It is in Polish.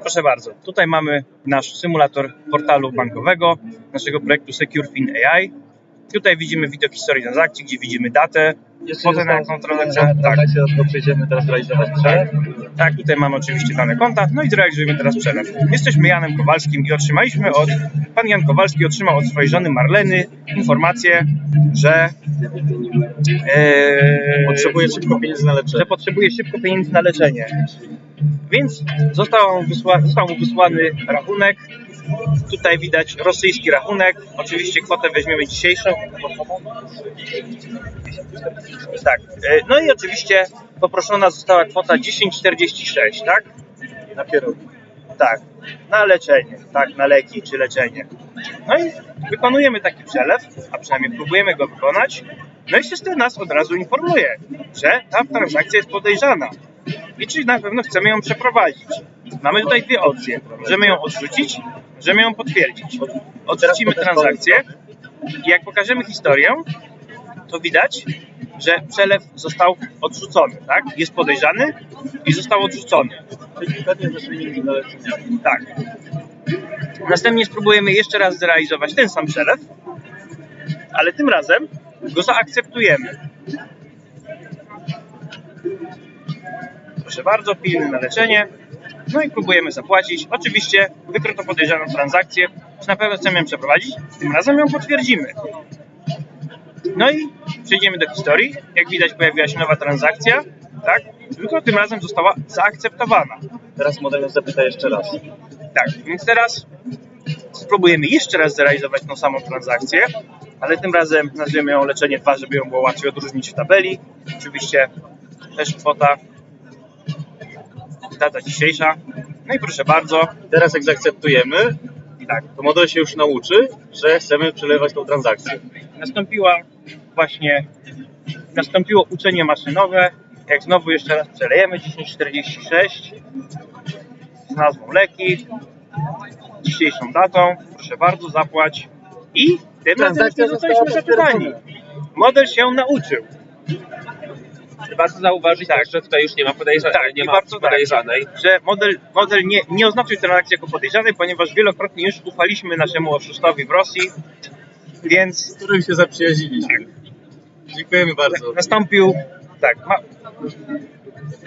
Proszę bardzo, tutaj mamy nasz symulator portalu bankowego, naszego projektu SecureFin AI. Tutaj widzimy widok historii transakcji, gdzie widzimy datę, kwotę na jaką transakcję. Tak, Tak, to przejdziemy teraz realizować przelew. Tak, tutaj mamy oczywiście dane konta, no i zrealizujemy teraz przelew. Jesteśmy Janem Kowalskim i otrzymaliśmy od, pan Jan Kowalski otrzymał od swojej żony Marleny informację, że e, Potrzebuję szybko pieniędzy na leczenie. że potrzebuje szybko pieniędzy na leczenie. Więc został, mu wysła, został mu wysłany rachunek. Tutaj widać rosyjski rachunek. Oczywiście kwotę weźmiemy dzisiejszą. Tak. e, No i oczywiście poproszona została kwota 10,46, tak? Na kierunek. Tak. Na leczenie, tak, na leki czy leczenie. No i wykonujemy taki przelew, a przynajmniej próbujemy go wykonać. No i system nas od razu informuje, że ta transakcja jest podejrzana. I czy na pewno chcemy ją przeprowadzić. Mamy tutaj dwie opcje. Możemy ją odrzucić, możemy ją potwierdzić. Odrzucimy transakcję i jak pokażemy historię, to widać, że przelew został odrzucony, tak? Jest podejrzany i został odrzucony. Czyli. Tak. Następnie spróbujemy jeszcze raz zrealizować ten sam przelew, ale tym razem go zaakceptujemy. Proszę bardzo, pilny na leczenie. No i próbujemy zapłacić. Oczywiście wykryto podejrzaną transakcję. Czy na pewno chcemy ją przeprowadzić? Tym razem ją potwierdzimy. No i przejdziemy do historii. Jak widać pojawiła się nowa transakcja, tak? Tylko tym razem została zaakceptowana. Teraz model zapyta jeszcze raz. Tak, więc teraz spróbujemy jeszcze raz zrealizować tą samą transakcję, ale tym razem nazwiemy ją leczenie 2, żeby ją było łatwiej odróżnić w tabeli. Oczywiście też kwota, data dzisiejsza. No i proszę bardzo, Teraz jak zaakceptujemy, tak, to model się już nauczy, że chcemy przelewać tą transakcję. nastąpiła właśnie, nastąpiło uczenie maszynowe. Jak znowu jeszcze raz przelejemy 1046 z nazwą leki, dzisiejszą datą, proszę bardzo, zapłać i tym razem nie zostaliśmy zapytani. Model się nauczył. Warto zauważyć Tak. że tutaj już nie ma, podejrza- Tak, nie ma bardzo tak. podejrzanej. że model, model nie, nie oznaczył transakcji jako podejrzanej, ponieważ wielokrotnie już ufaliśmy naszemu oszustowi w Rosji, więc Z którym się zaprzyjaźniliśmy. Dziękujemy bardzo. nastąpił tak, ma,